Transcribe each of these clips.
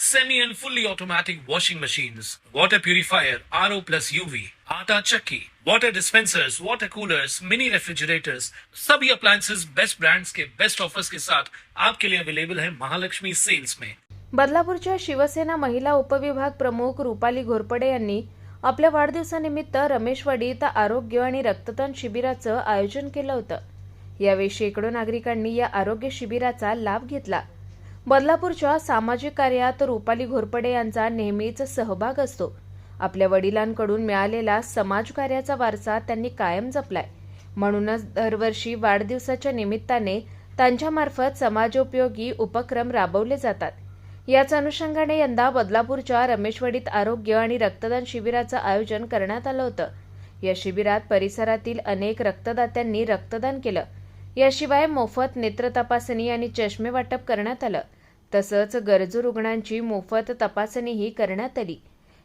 semi and fully automatic washing machines, water purifier, RO plus UV, आटा चक्की, water dispensers, water coolers, mini refrigerators, सभी appliances best brands के best offers के साथ आपके लिए अवेलेबल है महालक्ष्मी सेल्स में। बदलापूरच्या शिवसेना महिला उपविभाग प्रमुख रुपाली घोरपडे यांनी आपल्या वाढदिवसानिमित्त रमेशवाडी इथं आरोग्य आणि रक्तदान शिबिराचं आयोजन केलं होतं. यावेळी शेकडो नागरिकांनी या आरोग्य शिबिराचा लाभ घेतला. बदलापूरच्या सामाजिक कार्यात रुपाली घोरपडे यांचा नेहमीच सहभाग असतो. आपल्या वडिलांकडून मिळालेला समाजकार्याचा वारसा त्यांनी कायम जपलाय. म्हणूनच दरवर्षी वाढदिवसाच्या निमित्ताने त्यांच्यामार्फत समाजोपयोगी उपक्रम राबवले जातात. याच अनुषंगाने यंदा बदलापूरच्या रमेशवाडीत आरोग्य आणि रक्तदान शिबिराचं आयोजन करण्यात आलं होतं. या शिबिरात परिसरातील अनेक रक्तदात्यांनी रक्तदान केलं. याशिवाय मोफत नेत्र तपासणी आणि चष्मे वाटप करण्यात आलं. तसंच गरजू रुग्णांची मोफत तपासणीही करण्यात आली.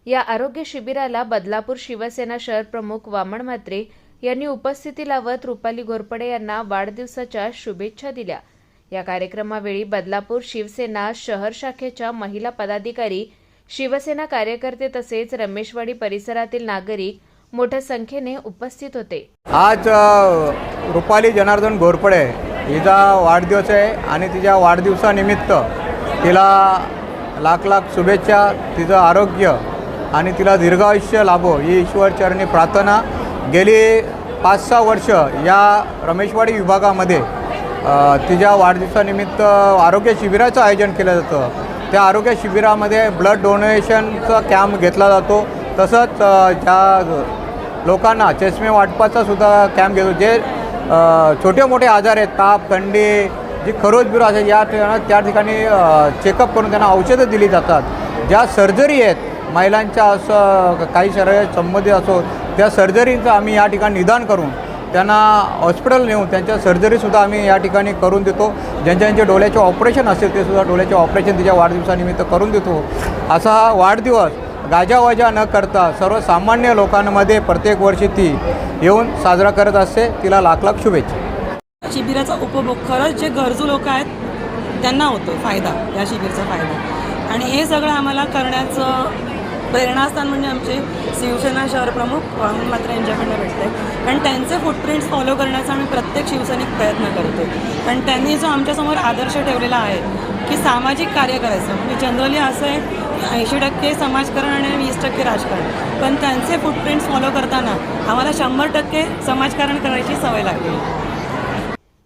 या आरोग्य शिबिराला बदलापूर शिवसेना शहर प्रमुख वामन म्हात्रे यांनी उपस्थिती लावत रुपाली घोरपडे यांना वाढदिवसाच्या शुभेच्छा दिल्या. या कार्यक्रमावेळी बदलापूर शिवसेना शहर शाखेच्या महिला पदाधिकारी शिवसेना कार्यकर्ते तसेच रमेशवाडी परिसरातील नागरिक मोठ्या संख्येने उपस्थित होते. आज रुपाली जनार्दन घोरपडे हिचा वाढदिवस आहे आणि तिच्या वाढदिवसानिमित्त तिला लाख लाख शुभेच्छा तिचं आरोग्य आणि तिला दीर्घायुष्य लाभो ही ईश्वरचरणी प्रार्थना. गेली पाच सहा वर्ष या रमेशवाडी विभागामध्ये तिच्या वाढदिवसानिमित्त आरोग्य शिबिराचं आयोजन केलं जातं. त्या आरोग्य शिबिरामध्ये ब्लड डोनेशनचा कॅम्प घेतला जातो. तसंच ज्या लोकांना चष्मे वाटपाचासुद्धा कॅम्प घेतो. जे छोटे मोठे आजार आहेत ताप थंडी जी खरोज ब्युरो असेल या ठिकाणी त्या ठिकाणी चेकअप करून त्यांना औषधं दिली जातात. ज्या सर्जरी आहेत महिलांच्या असं काही शरीर संबंधित असो त्या सर्जरींचं आम्ही या ठिकाणी निदान करून त्यांना हॉस्पिटल नेऊन त्यांच्या सर्जरीसुद्धा आम्ही या ठिकाणी करून देतो. ज्यांच्या ज्यांचे डोळ्याचे ऑपरेशन असेल ते सुद्धा डोळ्याचे ऑपरेशन तिच्या वाढदिवसानिमित्त करून देतो. असा हा वाढदिवस गाजावाजा न करता सर्वसामान्य लोकांमध्ये प्रत्येक वर्षी ती येऊन साजरा करत असते. तिला लाख लाख शुभेच्छा. शिबिराचा उपभोग खरंच जे गरजू लोक आहेत त्यांना होतो फायदा या शिबिरचा फायदा. आणि हे सगळं आम्हाला करण्याचं प्रेरणास्थान म्हणजे आमचे शिवसेना शहर प्रमुख मात्र यांच्याकडनं भेटते कारण त्यांचे फुटप्रिंट्स फॉलो करण्याचा आम्ही प्रत्येक शिवसैनिक प्रयत्न करतो कारण त्यांनी जो आमच्यासमोर आदर्श ठेवलेला आहे की सामाजिक कार्य करायचं. म्हणजे जनरली असं आहे ऐंशी टक्के समाजकारण आणि वीस टक्के राजकारण. पण त्यांचे फुटप्रिंट्स फॉलो करताना आम्हाला शंभर टक्के समाजकारण करायची सवय लागली.